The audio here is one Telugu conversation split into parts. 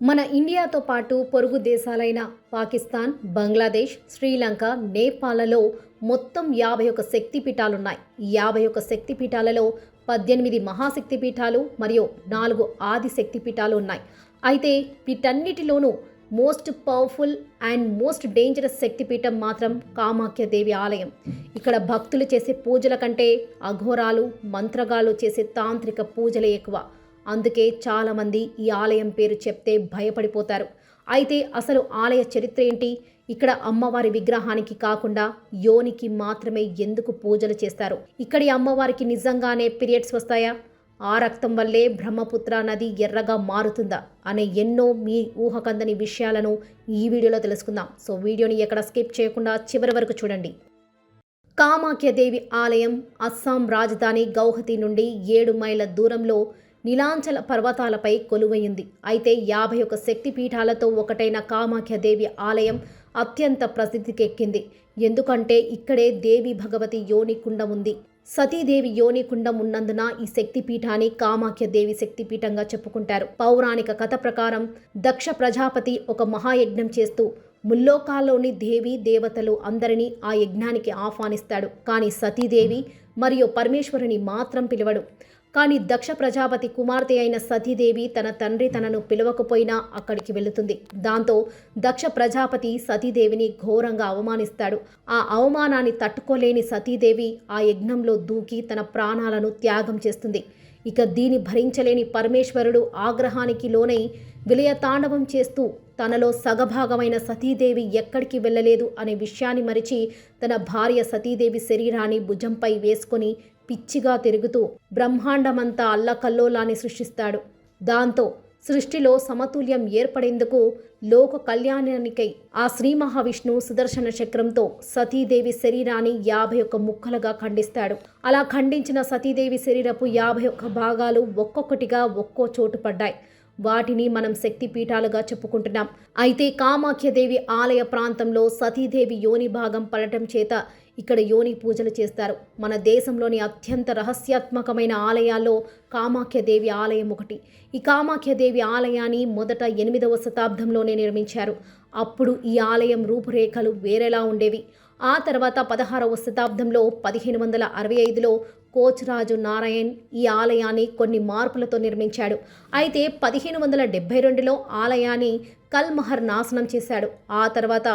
మన ఇండియాతో పాటు పొరుగు దేశాలైన పాకిస్తాన్ బంగ్లాదేశ్ శ్రీలంక నేపాల్లో మొత్తం యాభై ఒక శక్తిపీఠాలున్నాయి. యాభై ఒక శక్తిపీఠాలలో పద్దెనిమిది మహాశక్తి పీఠాలు మరియు నాలుగు ఆది శక్తిపీఠాలు ఉన్నాయి. అయితే వీటన్నిటిలోనూ most powerful and most dangerous శక్తిపీఠం మాత్రం కామాఖ్య దేవి ఆలయం. ఇక్కడ భక్తులు చేసే పూజల కంటే అఘోరాలు మంత్రగాలు చేసే తాంత్రిక పూజలే ఎక్కువ. అందుకే చాలామంది ఈ ఆలయం పేరు చెప్తే భయపడిపోతారు. అయితే అసలు ఆలయ చరిత్ర ఏంటి? ఇక్కడ అమ్మవారి విగ్రహానికి కాకుండా యోనికి మాత్రమే ఎందుకు పూజలు చేస్తారు? ఇక్కడి అమ్మవారికి నిజంగానే పీరియడ్స్ వస్తాయా? ఆ రక్తం వల్లే బ్రహ్మపుత్ర నది ఎర్రగా మారుతుందా? అనే ఎన్నో మీ ఊహకందని విషయాలను ఈ వీడియోలో తెలుసుకుందాం. సో వీడియోని ఎక్కడ స్కిప్ చేయకుండా చివరి వరకు చూడండి. కామాఖ్యదేవి ఆలయం అస్సాం రాజధాని గౌహతి నుండి ఏడు మైళ్ళ దూరంలో నీలాంచల పర్వతాలపై కొలువైంది. అయితే యాభై ఒక శక్తి పీఠాలతో ఒకటైన కామాఖ్యదేవి ఆలయం అత్యంత ప్రసిద్ధికెక్కింది. ఎందుకంటే ఇక్కడే దేవి భగవతి యోని కుండం ఉంది. సతీదేవి యోని కుండం ఉన్నందున ఈ శక్తిపీఠాన్ని కామాఖ్య దేవి శక్తిపీఠంగా చెప్పుకుంటారు. పౌరాణిక కథ ప్రకారం దక్ష ప్రజాపతి ఒక మహాయజ్ఞం చేస్తూ ముల్లోకాల్లోని దేవి దేవతలు అందరినీ ఆ యజ్ఞానికి ఆహ్వానిస్తాడు. కానీ సతీదేవి మరియు పరమేశ్వరుని మాత్రం పిలవడు. కానీ దక్ష ప్రజాపతి కుమార్తె అయిన సతీదేవి తన తండ్రి తనను పిలవకపోయినా అక్కడికి వెళుతుంది. దాంతో దక్ష ప్రజాపతి సతీదేవిని ఘోరంగా అవమానిస్తాడు. ఆ అవమానాన్ని తట్టుకోలేని సతీదేవి ఆ యజ్ఞంలో దూకి తన ప్రాణాలను త్యాగం చేస్తుంది. ఇక దీని భరించలేని పరమేశ్వరుడు ఆగ్రహానికి లోనై విలయతాండవం చేస్తూ తనలో సగభాగమైన సతీదేవి ఎక్కడికి వెళ్ళలేదు అనే విషయాన్ని మరిచి తన భార్య సతీదేవి శరీరాన్ని భుజంపై వేసుకొని పిచ్చిగా తిరుగుతూ బ్రహ్మాండమంతా అల్లకల్లోలాన్ని సృష్టిస్తాడు. దాంతో సృష్టిలో సమతుల్యం ఏర్పడేందుకు లోక కళ్యాణానికై ఆ శ్రీ మహావిష్ణు సుదర్శన చక్రంతో సతీదేవి శరీరాన్ని యాభై ఒక్క ముక్కలుగా ఖండిస్తాడు. అలా ఖండించిన సతీదేవి శరీరపు యాభై ఒక్క భాగాలు ఒక్కొక్కటిగా ఒక్కో చోటు పడ్డాయి. వాటిని మనం శక్తిపీఠాలుగా చెప్పుకుంటున్నాం. అయితే కామాఖ్యదేవి ఆలయ ప్రాంతంలో సతీదేవి యోని భాగం పడటం చేత ఇక్కడ యోని పూజలు చేస్తారు. మన దేశంలోని అత్యంత రహస్యాత్మకమైన ఆలయాల్లో కామాఖ్యదేవి ఆలయం ఒకటి. ఈ కామాఖ్యదేవి ఆలయాన్ని మొదట ఎనిమిదవ శతాబ్దంలోనే నిర్మించారు. అప్పుడు ఈ ఆలయం రూపురేఖలు వేరేలా ఉండేవి. ఆ తర్వాత పదహారవ శతాబ్దంలో పదిహేను వందల అరవై ఐదులో కోచ్ రాజు నారాయణ్ ఈ ఆలయాన్ని కొన్ని మార్పులతో నిర్మించాడు. అయితే పదిహేను వందల డెబ్బై రెండులో ఆలయాన్ని కల్మహర్ నాశనం చేశాడు. ఆ తర్వాత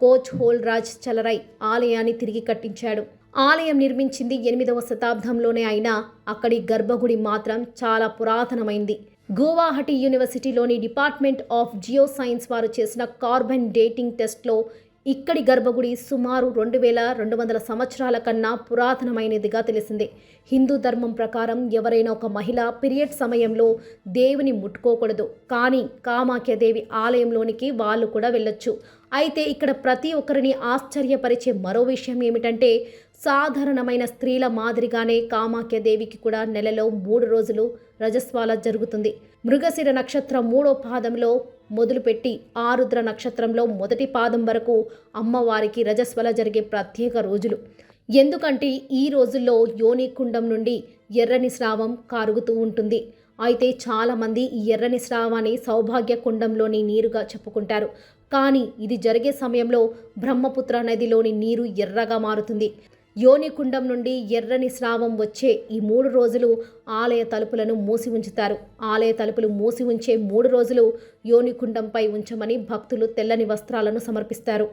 కోచ్ హోల్ రాజ్ చలరై ఆలయాన్ని తిరిగి కట్టించాడు. ఆలయం నిర్మించింది ఎనిమిదవ శతాబ్దంలోనే అయినా అక్కడి గర్భగుడి మాత్రం చాలా పురాతనమైంది. గువాహటి యూనివర్సిటీలోని డిపార్ట్మెంట్ ఆఫ్ జియో సైన్స్ వారు చేసిన కార్బన్ డేటింగ్ టెస్ట్లో ఇక్కడి గర్భగుడి సుమారు రెండు వేల రెండు వందల సంవత్సరాల కన్నా పురాతనమైనదిగా తెలిసింది. హిందూ ధర్మం ప్రకారం ఎవరైనా ఒక మహిళ పీరియడ్ సమయంలో దేవుని ముట్టుకోకూడదు. కానీ కామాఖ్యదేవి ఆలయంలోనికి వాళ్ళు కూడా వెళ్ళొచ్చు. అయితే ఇక్కడ ప్రతి ఒక్కరిని ఆశ్చర్యపరిచే మరో విషయం ఏమిటంటే సాధారణమైన స్త్రీల మాదిరిగానే కామాఖ్యదేవికి కూడా నెలలో మూడు రోజులు రజస్వాల జరుగుతుంది. మృగశిర నక్షత్రం మూడో పాదంలో మొదలుపెట్టి ఆరుద్ర నక్షత్రంలో మొదటి పాదం వరకు అమ్మవారికి రజస్వల జరిగే ప్రత్యేక రోజులు. ఎందుకంటే ఈ రోజుల్లో యోని కుండం నుండి ఎర్రని స్రావం కారుగుతూ ఉంటుంది. అయితే చాలామంది ఈ ఎర్రని స్రావాన్ని సౌభాగ్య కుండంలోని నీరుగా చెప్పుకుంటారు. కానీ ఇది జరిగే సమయంలో బ్రహ్మపుత్ర నదిలోని నీరు ఎర్రగా మారుతుంది. యోని కుండం నుండి ఎర్రని స్రావం వచ్చే ఈ మూడు రోజులు ఆలయ తలుపులను మూసి ఉంచుతారు. ఆలయ తలుపులు మూసి ఉంచే మూడు రోజులు యోని కుండంపై ఉంచమని భక్తులు తెల్లని వస్త్రాలను సమర్పిస్తారు.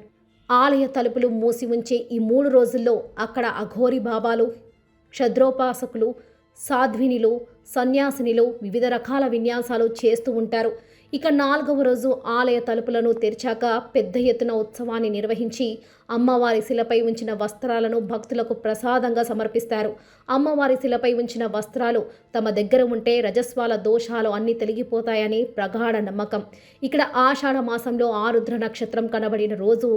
ఆలయ తలుపులు మూసి ఉంచే ఈ మూడు రోజుల్లో అక్కడ అఘోరి బాబాలు క్షద్రోపాసకులు సాధ్వినిలు సన్యాసినిలు వివిధ రకాల విన్యాసాలు చేస్తూ ఉంటారు. ఇక నాలుగవ రోజు ఆలయ తలుపులను తెరిచాక పెద్ద ఎత్తున ఉత్సవాన్ని నిర్వహించి అమ్మవారి శిలపై ఉంచిన వస్త్రాలను భక్తులకు ప్రసాదంగా సమర్పిస్తారు. అమ్మవారి శిలపై ఉంచిన వస్త్రాలు తమ దగ్గర ఉంటే రజస్వాల దోషాలు అన్నీ తొలగిపోతాయని ప్రగాఢ నమ్మకం. ఇక్కడ ఆషాఢ మాసంలో ఆరుద్ర నక్షత్రం కనబడిన రోజు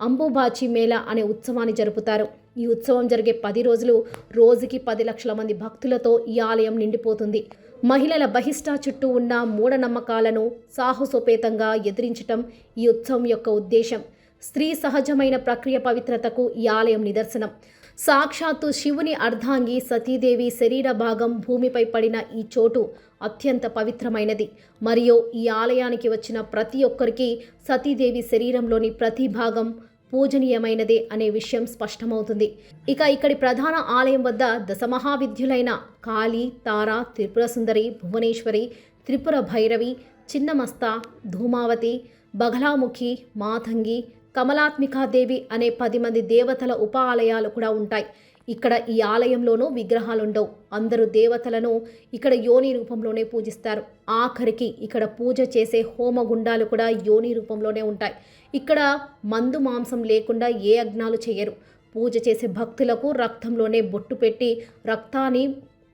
అంబుబాచి మేళ అనే ఉత్సవాన్ని జరుపుతారు. ఈ ఉత్సవం జరిగే పది రోజులు రోజుకి పది లక్షల మంది భక్తులతో ఈ ఆలయం నిండిపోతుంది. మహిళల బహిష్ట చుట్టూ ఉన్న మూఢనమ్మకాలను సాహసోపేతంగా ఎదిరించటం ఈ ఉత్సవం యొక్క ఉద్దేశం. స్త్రీ సహజమైన ప్రక్రియ పవిత్రతకు ఈ ఆలయం నిదర్శనం. సాక్షాత్తు శివుని అర్ధాంగి సతీదేవి శరీర భాగం భూమిపై పడిన ఈ చోటు అత్యంత పవిత్రమైనది. మరియు ఈ ఆలయానికి వచ్చిన ప్రతి ఒక్కరికి సతీదేవి శరీరంలోని ప్రతి భాగం పూజనీయమైనదే అనే విషయం స్పష్టమవుతుంది. ఇక ఇక్కడి ప్రధాన ఆలయం వద్ద దశమహావిద్యులైన కాళీ తార త్రిపుర సుందరి భువనేశ్వరి త్రిపుర భైరవి చిన్నమస్త ధూమావతి బగలాముఖి మాతంగి కమలాత్మికాదేవి అనే పది మంది దేవతల ఉప ఆలయాలు కూడా ఉంటాయి. ఇక్కడ ఈ ఆలయంలోనూ విగ్రహాలుండవు. అందరూ దేవతలను ఇక్కడ యోని రూపంలోనే పూజిస్తారు. ఆఖరికి ఇక్కడ పూజ చేసే హోమగుండాలు కూడా యోని రూపంలోనే ఉంటాయి. ఇక్కడ మందు మాంసం లేకుండా ఏ యజ్ఞాలు చేయరు. పూజ చేసే భక్తులకు రక్తంలోనే బొట్టు పెట్టి రక్తాన్ని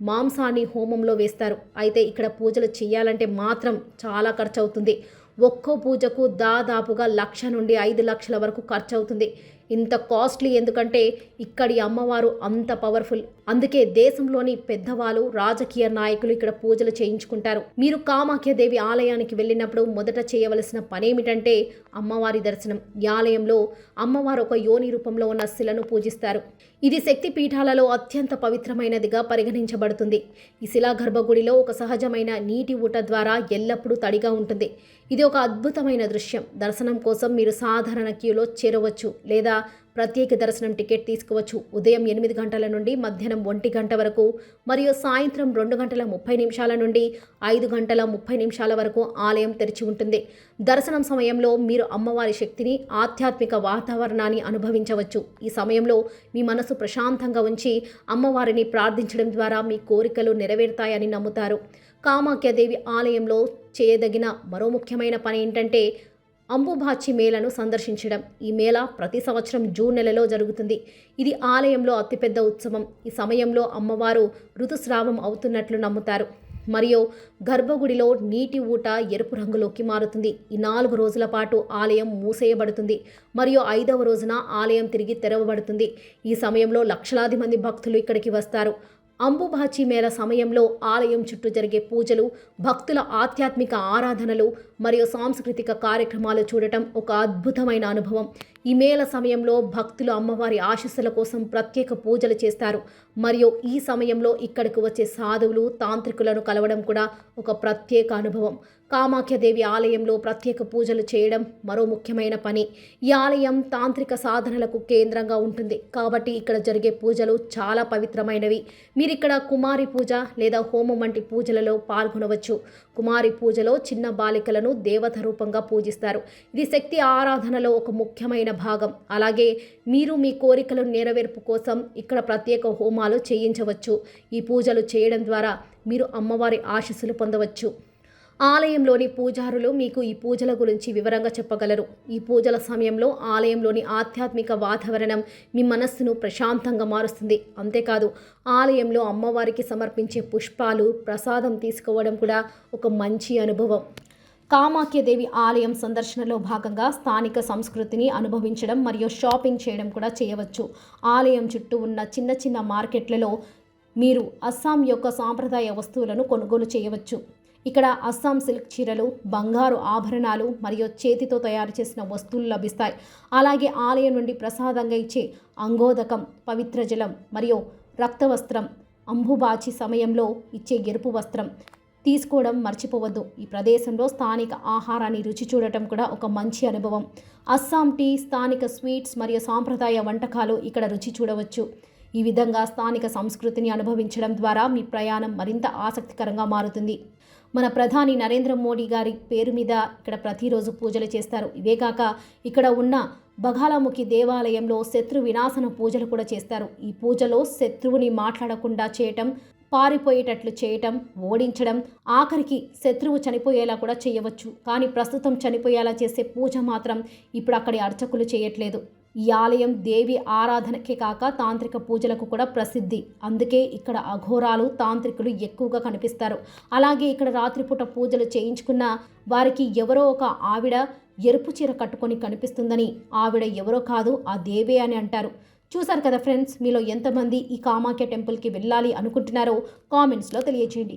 మాంసాన్ని హోమంలో వేస్తారు. అయితే ఇక్కడ పూజలు చేయాలంటే మాత్రం చాలా ఖర్చు అవుతుంది ఒక్కో పూజకు దాదాపుగా లక్ష నుండి ఐదు లక్షల వరకు ఖర్చు అవుతుంది ఇంత కాస్ట్లీ ఎందుకంటే ఇక్కడి అమ్మవారు అంత పవర్ఫుల్. అందుకే దేశంలోని పెద్దవాళ్ళు రాజకీయ నాయకులు ఇక్కడ పూజలు చేయించుకుంటారు. మీరు కామాఖ్యదేవి ఆలయానికి వెళ్ళినప్పుడు మొదట చేయవలసిన పనేమిటంటే అమ్మవారి దర్శనం. ఈ ఆలయంలో అమ్మవారు ఒక యోని రూపంలో ఉన్న శిలను పూజిస్తారు. ఇది శక్తి పీఠాలలో అత్యంత పవిత్రమైనదిగా పరిగణించబడుతుంది. ఈ శిలా గర్భగుడిలో ఒక సహజమైన నీటి ఊట ద్వారా ఎల్లప్పుడూ తడిగా ఉంటుంది. ఇది ఒక అద్భుతమైన దృశ్యం. దర్శనం కోసం మీరు సాధారణ క్యూలో చేరవచ్చు లేదా ప్రత్యేక దర్శనం టికెట్ తీసుకోవచ్చు. ఉదయం ఎనిమిది గంటల నుండి మధ్యాహ్నం ఒంటి గంట వరకు మరియు సాయంత్రం రెండు గంటల ముప్పై నిమిషాల నుండి ఐదు గంటల ముప్పై నిమిషాల వరకు ఆలయం తెరిచి ఉంటుంది. దర్శనం సమయంలో మీరు అమ్మవారి శక్తిని ఆధ్యాత్మిక వాతావరణాన్ని అనుభవించవచ్చు. ఈ సమయంలో మీ మనసు ప్రశాంతంగా ఉంచి అమ్మవారిని ప్రార్థించడం ద్వారా మీ కోరికలు నెరవేరుతాయని నమ్ముతారు. కామాఖ్యదేవి ఆలయంలో చేయదగిన మరో ముఖ్యమైన పని ఏంటంటే అంబుభాచి మేళను సందర్శించడం ఈ మేళ ప్రతి సంవత్సరం జూన్ నెలలో జరుగుతుంది. ఇది ఆలయంలో అతిపెద్ద ఉత్సవం. ఈ సమయంలో అమ్మవారు ఋతుస్రావం అవుతున్నట్లు నమ్ముతారు. మరియు గర్భగుడిలో నీటి ఊట ఎరుపు రంగులోకి మారుతుంది. ఈ నాలుగు రోజుల పాటు ఆలయం మూసేయబడుతుంది. మరియు ఐదవ రోజున ఆలయం తిరిగి తెరవబడుతుంది. ఈ సమయంలో లక్షలాది మంది భక్తులు ఇక్కడికి వస్తారు. అంబుబాచి మేళ సమయంలో ఆలయం చుట్టూ జరిగే పూజలు భక్తుల ఆధ్యాత్మిక ఆరాధనలు మరియు సాంస్కృతిక కార్యక్రమాలు చూడటం ఒక అద్భుతమైన అనుభవం. ఈ మేళ సమయంలో భక్తులు అమ్మవారి ఆశీస్సుల కోసం ప్రత్యేక పూజలు చేస్తారు. మరియు ఈ సమయంలో ఇక్కడికి వచ్చే సాధువులు తాంత్రికులను కలవడం కూడా ఒక ప్రత్యేక అనుభవం. కామాఖ్యదేవి ఆలయంలో ప్రత్యేక పూజలు చేయడం మరో ముఖ్యమైన పని. ఈ ఆలయం తాంత్రిక సాధనలకు కేంద్రంగా ఉంటుంది. కాబట్టి ఇక్కడ జరిగే పూజలు చాలా పవిత్రమైనవి. మీరు ఇక్కడ కుమారి పూజ లేదా హోమం వంటి పూజలలో పాల్గొనవచ్చు. కుమారి పూజలో చిన్న బాలికలను దేవత రూపంగా పూజిస్తారు. ఇది శక్తి ఆరాధనలో ఒక ముఖ్యమైన భాగం. అలాగే మీరు మీ కోరికలు నెరవేర్పు కోసం ఇక్కడ ప్రత్యేక హోమాలు చేయించవచ్చు. ఈ పూజలు చేయడం ద్వారా మీరు అమ్మవారి ఆశీస్సులు పొందవచ్చు. ఆలయంలోని పూజారులు మీకు ఈ పూజల గురించి వివరంగా చెప్పగలరు. ఈ పూజల సమయంలో ఆలయంలోని ఆధ్యాత్మిక వాతావరణం మీ మనస్సును ప్రశాంతంగా మారుస్తుంది. అంతేకాదు ఆలయంలో అమ్మవారికి సమర్పించే పుష్పాలు ప్రసాదం తీసుకోవడం కూడా ఒక మంచి అనుభవం. కామాఖ్యదేవి ఆలయం సందర్శనలో భాగంగా స్థానిక సంస్కృతిని అనుభవించడం మరియు షాపింగ్ చేయడం కూడా చేయవచ్చు. ఆలయం చుట్టూ ఉన్న చిన్న చిన్న మార్కెట్లలో మీరు అస్సాం యొక్క సాంప్రదాయ వస్తువులను కొనుగోలు చేయవచ్చు. ఇక్కడ అస్సాం సిల్క్ చీరలు బంగారు ఆభరణాలు మరియు చేతితో తయారు చేసిన వస్తువులు లభిస్తాయి. అలాగే ఆలయం నుండి ప్రసాదంగా ఇచ్చే అంగోదకం పవిత్ర జలం మరియు రక్తవస్త్రం అంబుబాచి సమయంలో ఇచ్చే ఎరుపు వస్త్రం తీసుకోవడం మర్చిపోవద్దు. ఈ ప్రదేశంలో స్థానిక ఆహారాన్ని రుచి చూడటం కూడా ఒక మంచి అనుభవం. అస్సాం టీ స్థానిక స్వీట్స్ మరియు సాంప్రదాయ వంటకాలు ఇక్కడ రుచి చూడవచ్చు. ఈ విధంగా స్థానిక సంస్కృతిని అనుభవించడం ద్వారా మీ ప్రయాణం మరింత ఆసక్తికరంగా మారుతుంది. మన ప్రధాని నరేంద్ర మోడీ గారి పేరు మీద ఇక్కడ ప్రతిరోజు పూజలు చేస్తారు. ఇవే కాక ఇక్కడ ఉన్న బగాలముఖి దేవాలయంలో శత్రు వినాశన పూజలు కూడా చేస్తారు. ఈ పూజలో శత్రువుని మాట్లాడకుండా చేయటం పారిపోయేటట్లు చేయటం ఓడించడం ఆఖరికి శత్రువు చనిపోయేలా కూడా చేయవచ్చు. కానీ ప్రస్తుతం చనిపోయేలా చేసే పూజ మాత్రం ఇప్పుడు అక్కడి అర్చకులు చేయట్లేదు. ఈ ఆలయం దేవి ఆరాధనకే కాక తాంత్రిక పూజలకు కూడా ప్రసిద్ధి. అందుకే ఇక్కడ అఘోరాలు తాంత్రికులు ఎక్కువగా కనిపిస్తారు. అలాగే ఇక్కడ రాత్రిపూట పూజలు చేయించుకున్న వారికి ఎవరో ఒక ఆవిడ ఎరుపు చీర కట్టుకొని కనిపిస్తుందని ఆవిడ ఎవరో కాదు ఆ దేవే అని అంటారు. చూసారు కదా ఫ్రెండ్స్ మీలో ఎంతమంది ఈ కామాఖ్య టెంపుల్కి వెళ్ళాలి అనుకుంటున్నారో కామెంట్స్లో తెలియచేయండి.